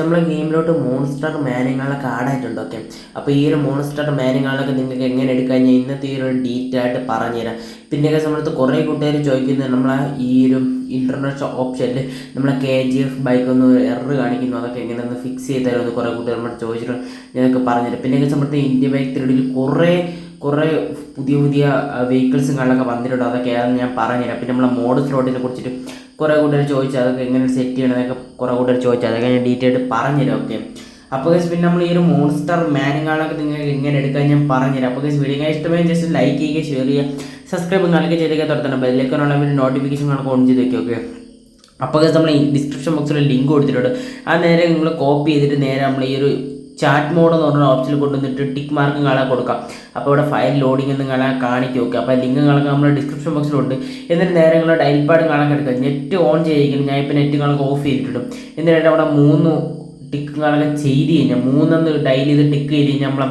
നമ്മളെ ഗെയിമിലോട്ട് monster മാനുകളൊക്കെ ആഡായിട്ടുണ്ട് okay അപ്പോൾ ഈ ഒരു മോൺസ്റ്റർ മാനിങ്ങളൊക്കെ നിങ്ങൾക്ക് എങ്ങനെ എടുക്കാൻ ഞാൻ ഇന്നത്തെ ഈ ഒരു ഡീറ്റെയിൽ ആയിട്ട് പറഞ്ഞുതരാം. പിന്നെയൊക്കെ നമ്മളടുത്ത് കുറേ കൂട്ടുകാർ ചോദിക്കുന്നത് നമ്മളെ ഈ ഒരു ഇന്റർനെറ്റ് ഓപ്ഷനിൽ നമ്മളെ കെ ജി എഫ് ബൈക്ക് ഒന്ന് എറർ കാണിക്കുന്നു അതൊക്കെ എങ്ങനെ ഒന്ന് ഫിക്സ് ചെയ്ത് തരുമെന്ന് കുറേ കൂട്ടുകാർ നമ്മൾ ചോദിച്ചിട്ട് ഞാനൊക്കെ പറഞ്ഞുതരാം. പിന്നെയൊക്കെ സമയത്ത് ഇന്ത്യ ബൈക്ക് ത്രീഡിൽ കുറേ കുറേ പുതിയ പുതിയ വെഹിക്കിൾസും കാര്യങ്ങളൊക്കെ വന്നിട്ടുണ്ട് അതൊക്കെയാണ് ഞാൻ പറഞ്ഞുതരാം. പിന്നെ നമ്മളെ മോഡ് സ്ലോട്ടിനെ കുറിച്ചിട്ട് കുറേ കൂട്ടുകാർ ചോദിച്ചു അതൊക്കെ എങ്ങനെ സെറ്റ് ചെയ്യണമെന്നൊക്കെ കുറേ കൂട്ടുകാർ ചോദിച്ചു. അതൊക്കെ ഞാൻ ഡീറ്റെയിൽ പറഞ്ഞുതരാം ഓക്കെ അപ്പോൾ ഗൈസ് പിന്നെ നമ്മൾ ഈ ഒരു മോൺസ്റ്റർ മാനുകളൊക്കെ നിങ്ങൾക്ക് എങ്ങനെ എടുക്കാൻ ഞാൻ പറഞ്ഞുതരാം. അപ്പോൾ ഗൈസ് വീഡിയോ ഇഷ്ടമായി ജസ്റ്റ് ലൈക്ക് ചെയ്യുക ഷെയർ ചെയ്യുക സബ്സ്ക്രൈബ് നിങ്ങൾക്ക് ചെയ്തൊക്കെ തുടർത്തണം ബെല്ലേക്കാനുള്ള വേണ്ടി നോട്ടിഫിക്കേഷൻ കണക്ക് ഓൺ ചെയ്ത് വെക്കുക ഓക്കെ അപ്പോൾ ഗൈസ് നമ്മൾ ഈ ഡിസ്ക്രിപ്ഷൻ ബോക്സിൽ ലിങ്ക് കൊടുത്തിട്ടുണ്ട്. ആ നേരെ നിങ്ങൾ കോപ്പി ചെയ്തിട്ട് നേരെ നമ്മൾ ഈ ഒരു ചാറ്റ് മോഡ് എന്ന് പറഞ്ഞ ഓപ്ഷനിൽ കൊണ്ടുവന്നിട്ട് ടിക്ക് മാർക്ക് കാണാൻ കൊടുക്കാം. അപ്പോൾ ഇവിടെ ഫയൽ ലോഡിംഗ് എന്ന് കാണാൻ കാണിക്കും ഓക്കെ അപ്പോൾ ലിങ്ക് കാണാൻ നമ്മുടെ ഡിസ്ക്രിപ്ഷൻ ബോക്സിലുണ്ട് എന്നിട്ട് നേരെ നിങ്ങൾ ഡയൽ പാഡ് കാണാൻ എടുക്കുക നെറ്റ് ഓൺ ചെയ്യിക്കണം ഞാൻ ഇപ്പോൾ നെറ്റ് കണക്ക് ഓഫ് ചെയ്തിട്ടുണ്ട്. എന്നിട്ട് അവിടെ മൂന്ന് ടിക്ക് കണക്ക് ചെയ്ത് കഴിഞ്ഞാൽ മൂന്നെന്ന് ഡയൽ ചെയ്ത് ടിക്ക് ചെയ്ത് കഴിഞ്ഞാൽ നമ്മളെ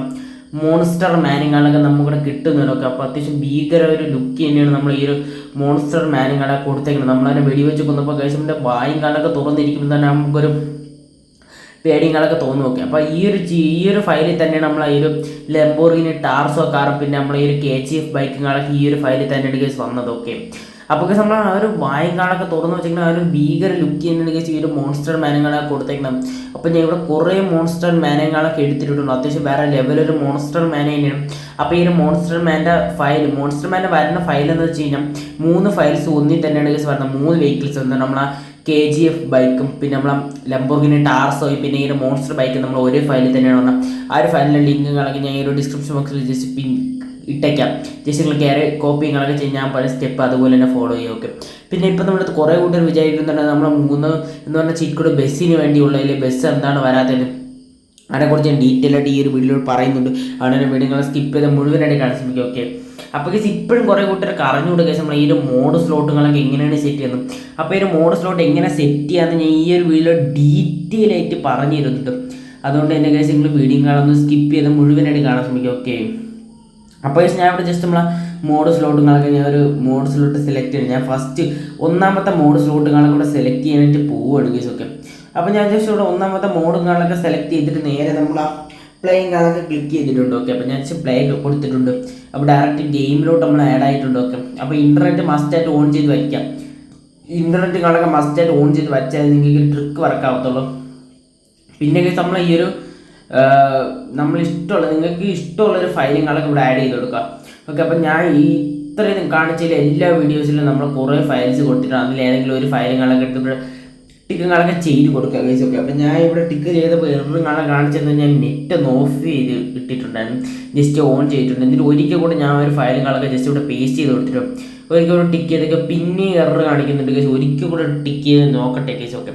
മോൺസ്റ്റർ മാനുകളൊക്കെ നമുക്കിവിടെ കിട്ടുന്നുണ്ടൊക്കെ അപ്പോൾ അത്യാവശ്യം ഭീകര ഒരു ലുക്ക് തന്നെയാണ് നമ്മൾ ഈ ഒരു മോൺസ്റ്റർ മാനുകളെ കൊടുത്തേക്കുന്നത്. നമ്മളതിനെ വെടിവെച്ച് കൊന്നപ്പോൾ കഴിച്ചതിന്റെ വായും കാലൊക്കെ തുറന്നിരിക്കുമ്പോൾ തന്നെ നമുക്കൊരു പേടിങ്ങളൊക്കെ തോന്നും നോക്കി അപ്പോൾ ഈ ഒരു ഈ ഒരു ഫയലിൽ തന്നെ നമ്മൾ ഈ ഒരു ലെംബോർഗിനി ടാർസോ കാറും പിന്നെ നമ്മൾ ഈ ഒരു കെ ജി എഫ് ബൈക്കുകളൊക്കെ ഈ ഒരു ഫയലിൽ തന്നെയാണ് കേസ് വന്നതൊക്കെ. അപ്പോൾ നമ്മൾ ആ ഒരു വായങ്കാളൊക്കെ തുറന്നു വെച്ചിട്ടുണ്ടെങ്കിൽ ആ ഒരു ഭീകര ലുക്ക് കേസ് ഈ ഒരു മോൺസ്റ്റർ മാനങ്ങളൊക്കെ കൊടുത്തേക്കണം അപ്പോൾ ഞാൻ ഇവിടെ കുറേ മോൺസ്റ്റർ മാനങ്ങളൊക്കെ എടുത്തിട്ടുണ്ട്. അത്യാവശ്യം വേറെ ലെവലൊരു മോൺസ്റ്റർ മാനേനെയാണ് അപ്പോൾ ഈ ഒരു മോൺസ്റ്റർ മാന്റെ ഫയൽ മോൺസ്റ്റർ മാന്റെ വരുന്ന ഫയൽ എന്ന് വെച്ച് കഴിഞ്ഞാൽ മൂന്ന് ഫയൽസ് ഒന്നിൽ തന്നെയാണ് കേസ് വരുന്നത്. മൂന്ന് വെഹിക്കിൾസ് ഉണ്ട്. നമ്മളെ കെ ജി എഫ് ബൈക്കും പിന്നെ നമ്മളെ ലംബോർഗിനി ടാർസോയും പിന്നെ ഈ ഒരു മോൺസ്റ്റർ ബൈക്കും നമ്മൾ ഒരേ ഫയലിൽ തന്നെയാണ് വന്നത്. ആ ഒരു ഫയലിന്റെ ലിങ്ക് കളക്കി ഞാൻ ഈ ഒരു ഡിസ്ക്രിപ്ഷൻ ബോക്സിൽ ജസ്റ്റ് പിൻ ഇട്ടേക്കാം. ജസ്റ്റ് നിങ്ങൾ കയറി കോപ്പി കളക്കി ചെയ്യാൻ പല സ്റ്റെപ്പ് അതുപോലെ തന്നെ ഫോളോ ചെയ്യുക ഓക്കെ പിന്നെ ഇപ്പം നമ്മൾ കുറേ കൂട്ടർ വിചാരിക്കുന്നുണ്ട് നമ്മൾ മൂന്ന് എന്ന് പറഞ്ഞാൽ ചീക്കോട് ബസ്സിന് വേണ്ടിയുള്ളതിൽ ബസ് എന്താണ് വരാത്തത്? അതിനെക്കുറിച്ച് ഞാൻ ഡീറ്റെയിൽ ആയിട്ട് ഈ ഒരു വീഡിയോയിൽ പറയുന്നുണ്ട്. അവിടെ വീഡിയോ സ്കിപ്പ് ചെയ്ത് മുഴുവനായിട്ട് കാണാൻ ശ്രമിക്കും ഓക്കെ അപ്പോൾ കേസ് ഇപ്പോഴും കുറേ കൂട്ടർക്ക് അറിഞ്ഞു കേസ് നമ്മൾ ഈ ഒരു മോഡ് സ്ലോട്ടുകളൊക്കെ എങ്ങനെയാണ് സെറ്റ് ചെയ്യുന്നത്? അപ്പോൾ ഈ ഒരു മോഡ് സ്ലോട്ട് എങ്ങനെ സെറ്റ് ചെയ്യാമെന്ന് ഞാൻ ഈ ഒരു വീഡിയോ ഡീറ്റെയിൽ ആയിട്ട് പറഞ്ഞു തരുന്നുണ്ട്. അതുകൊണ്ട് എന്റെ കേസ് നിങ്ങൾ വീഡിയോ കാണുന്നത് സ്കിപ്പ് ചെയ്ത് മുഴുവനായിട്ട് കാണാൻ ശ്രമിക്കും ഓക്കെ അപ്പോൾ ഞാൻ ഇവിടെ ജസ്റ്റ് നമ്മളെ മോഡ് സ്ലോട്ടുകളൊക്കെ ഞാൻ ഒരു മോഡ് സ്ലോട്ട് സെലക്ട് ചെയ്യണം. ഞാൻ ഫസ്റ്റ് ഒന്നാമത്തെ മോഡ് സ്ലോട്ടുകളൊക്കെ കൂടെ സെലക്ട് ചെയ്യാനായിട്ട് പോവുകയാണ് കേസ് ഓക്കെ അപ്പോൾ ഞാൻ ജസ്റ്റ് ഇവിടെ ഒന്നാമത്തെ മോഡുകളൊക്കെ സെലക്ട് ചെയ്തിട്ട് നേരെ നമ്മൾ ആ പ്ലേയിങ് കാണൊക്കെ ക്ലിക്ക് ചെയ്തിട്ടുണ്ട് ഓക്കെ അപ്പോൾ ഞാൻ പ്ലേ കൊടുത്തിട്ടുണ്ട്. അപ്പോൾ ഡയറക്റ്റ് ഗെയിമിലോട്ട് നമ്മൾ ആഡ് ആയിട്ടുണ്ട് ഓക്കെ അപ്പോൾ ഇന്റർനെറ്റ് മസ്റ്റായിട്ട് ഓൺ ചെയ്ത് വയ്ക്കാം ഇന്റർനെറ്റ് കാണൊക്കെ മസ്റ്റായിട്ട് ഓൺ ചെയ്ത് വെച്ചാൽ നിങ്ങൾക്ക് ട്രിക്ക് വർക്കാവത്തുള്ളൂ പിന്നെ നമ്മൾ ഈ ഒരു നമ്മൾ ഇഷ്ടമുള്ള നിങ്ങൾക്ക് ഇഷ്ടമുള്ള ഒരു ഫയലും കാണൊക്കെ ഇവിടെ ആഡ് ചെയ്ത് കൊടുക്കുക ഓക്കെ അപ്പം ഞാൻ ഈ ഇത്രയും കാണിച്ചതിൽ എല്ലാ വീഡിയോസിലും നമ്മൾ കുറേ ഫയൽസ് കൊടുത്തിട്ടുണ്ട്. അതിൽ ഏതെങ്കിലും ഒരു ഫയലുകളൊക്കെ എടുത്തിട്ട് ടിക്കുകളൊക്കെ ചെയ്ത് കൊടുക്കുക ഗൈസ് ഓക്കെ അപ്പം ഞാൻ ഇവിടെ ടിക്ക് ചെയ്തപ്പോൾ എറുകളെ കാണിച്ചെന്ന് ഞാൻ നെറ്റ് ഒന്ന് ഓഫ് ചെയ്ത് ഇട്ടിട്ടുണ്ടായിരുന്നു. ജസ്റ്റ് ഓൺ ചെയ്തിട്ടുണ്ട്. എന്നിട്ട് ഒരിക്കൽ കൂടെ ഞാൻ ഒരു ഫയലുകളൊക്കെ ജസ്റ്റ് ഇവിടെ പേസ്റ്റ് ചെയ്ത് കൊടുത്തിട്ടുണ്ട് ഒരിക്കൽ കൂടെ ടിക്ക് ചെയ്തൊക്കെ പിന്നെ എറർ കാണിക്കുന്നുണ്ട് കേസ് ഒരിക്കൽ കൂടെ ടിക്ക് ചെയ്ത് നോക്കട്ടെ കേസ് ഓക്കെ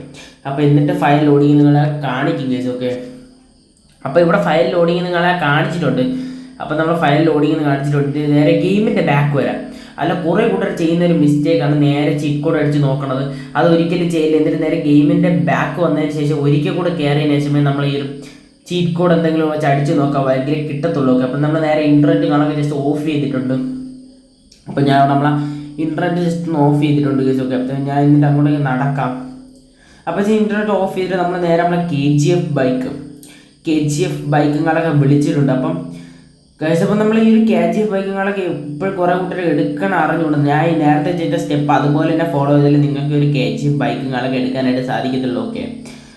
അപ്പോൾ എന്നിട്ട് ഫയൽ ലോഡിങ് നിങ്ങളെ കാണിക്കും കേസ് ഓക്കെ അപ്പോൾ ഇവിടെ ഫയൽ ലോഡിങ് നിങ്ങളെ കാണിച്ചിട്ടുണ്ട്. അപ്പോൾ നമ്മൾ ഫയൽ ലോഡിങ് കാണിച്ചിട്ടുണ്ട്. നേരെ ഗെയിമിന്റെ ബാക്ക് വരാം. അല്ല കുറേ കൂട്ടർ ചെയ്യുന്ന ഒരു മിസ്റ്റേക്കാണ് നേരെ ചീറ്റ് കോഡ് അടിച്ച് നോക്കണത്. അത് ഒരിക്കലും ചെയ്യില്ല. എന്നിട്ട് നേരെ ഗെയിമിന്റെ ബാക്ക് വന്നതിന് ശേഷം ഒരിക്കൽ കൂടെ കയറിയതിന് ശേഷമേ നമ്മൾ ഈ ഒരു ചീറ്റ് കോഡ് എന്തെങ്കിലും വെച്ച് അടിച്ച് നോക്കാം ഭയങ്കര കിട്ടത്തുള്ളൂ ഓക്കെ അപ്പം നമ്മൾ നേരെ ഇന്റർനെറ്റ് കാണാൻ ജസ്റ്റ് ഓഫ് ചെയ്തിട്ടുണ്ട്. അപ്പോൾ ഞാൻ നമ്മളെ ഇന്റർനെറ്റ് ജസ്റ്റ് ഒന്ന് ഓഫ് ചെയ്തിട്ടുണ്ട് കേസ് ഓക്കെ അപ്പം ഞാൻ എന്നിട്ട് അങ്ങോട്ടേക്ക് നടക്കാം. അപ്പോൾ ഇന്റർനെറ്റ് ഓഫ് ചെയ്തിട്ട് നമ്മൾ നേരെ നമ്മളെ K G F bike K G F ബൈക്കുകളൊക്കെ വിളിച്ചിട്ടുണ്ട്. അപ്പം അപ്പം നമ്മൾ ഈ ഒരു കെ ജി ബൈക്കുകളൊക്കെ ഇപ്പോൾ കുറേ കൂട്ടർ എടുക്കണം അറിഞ്ഞുകൊണ്ട് ഞാൻ ഈ നേരത്തെ ചെയ്ത സ്റ്റെപ്പ് അതുപോലെ തന്നെ ഫോളോ ചെയ്താൽ നിങ്ങൾക്ക് ഒരു കെ ജി ബൈക്കുകളൊക്കെ എടുക്കാനായിട്ട് സാധിക്കത്തുള്ളൂ ഓക്കെ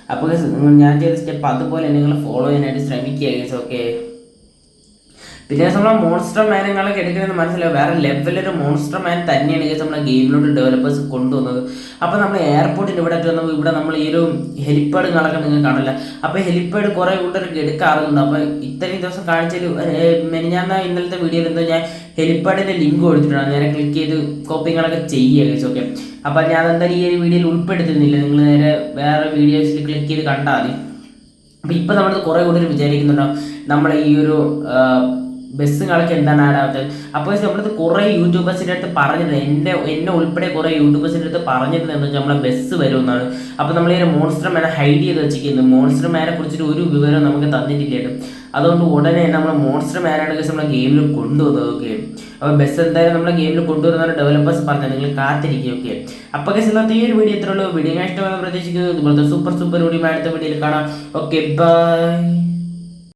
അപ്പോൾ ഞാൻ ചെയ്ത സ്റ്റെപ്പ് അതുപോലെ നിങ്ങൾ ഫോളോ ചെയ്യാനായിട്ട് ശ്രമിക്കുക ഓക്കെ പിന്നെ നമ്മൾ മോൺസ്റ്റർ മാനുകളൊക്കെ എടുക്കുന്നത് മനസ്സിലാവും വേറെ ലെവലൊരു മോൺസ്റ്റർ മാൻ തന്നെയാണ് ഈ നമ്മുടെ ഗെയിമിലോട്ട് ഡെവലപ്പേഴ്സ് കൊണ്ടുവന്നത്. അപ്പോൾ നമ്മൾ എയർപോർട്ടിന്റെ ഇവിടെ വന്നപ്പോൾ ഇവിടെ നമ്മൾ ഈ ഒരു ഹെലിപ്പാഡ് ഹെലിപ്പാഡുകളൊക്കെ നിങ്ങൾ കാണില്ല അപ്പോൾ ഹെലിപ്പാഡ് കുറേ കൂട്ടർക്ക് എടുക്കാറുണ്ട്. അപ്പോൾ ഇത്രയും ദിവസം കാണിച്ചൊരു മെനിഞ്ഞാന്ന ഇന്നലത്തെ വീഡിയോയിൽ എന്തോ ഞാൻ ഹെലിപ്പാഡിന്റെ ലിങ്ക് കൊടുത്തിട്ടുണ്ട്. ഞാൻ ക്ലിക്ക് ചെയ്ത് കോപ്പിങ്ങളൊക്കെ ചെയ്യുക ഓക്കെ അപ്പോൾ ഞാൻ എന്തായാലും ഈ ഒരു വീഡിയോയിൽ ഉൾപ്പെടുത്തുന്നില്ല. നിങ്ങൾ നേരെ വേറെ വീഡിയോസിൽ ക്ലിക്ക് ചെയ്ത് കണ്ടാൽ മതി. അപ്പോൾ ഇപ്പോൾ നമ്മൾ കുറേ കൂടുതൽ വിചാരിക്കുന്നുണ്ടാവും. നമ്മളെ ഈ ഒരു ബസ്സുകളൊക്കെ എന്താണ് ആടാത്തത് അപ്പോൾ നമ്മളത് കുറേ യൂട്യൂബേഴ്സിന്റെ അടുത്ത് പറഞ്ഞിരുന്നത് എന്റെ എന്നെ ഉൾപ്പെടെ കുറേ യൂട്യൂബേഴ്സിന്റെ അടുത്ത് പറഞ്ഞിരുന്നത് എന്ന് വെച്ചാൽ നമ്മളെ ബസ് വരുമെന്നാണ്. അപ്പോൾ നമ്മൾ ഈ മോൺസ്റ്റർ മാനെ ഹൈഡ് ചെയ്ത് വെച്ചിരിക്കുന്നത് മോൺസ്റ്റർ മാനെ കുറിച്ചിട്ട് ഒരു വിവരം നമുക്ക് തന്നിട്ടില്ല അതുകൊണ്ട് ഉടനെ നമ്മൾ മോൺസ്റ്റർ മാനാണ് കേസ് നമ്മളെ ഗെയിമിൽ കൊണ്ടുവന്നത് അപ്പോൾ ബസ് എന്തായാലും നമ്മളെ ഗെയിമിൽ കൊണ്ടുവരുന്ന ഡെവലപ്പേഴ്സ് പറഞ്ഞത്. നിങ്ങൾ കാത്തിരിക്കുക ഓക്കെ അപ്പോൾ കേസ് ഇന്നത്തെ ഈ ഒരു വീഡിയോ ഇത്രയുള്ളൂ വീഡിയോ ഇഷ്ടമായി പ്രതീക്ഷിക്കുന്നത് ഇതുപോലത്തെ സൂപ്പർ സൂപ്പർ വീഡിയോ അടുത്ത വീഡിയോയിൽ കാണാം. Okay bye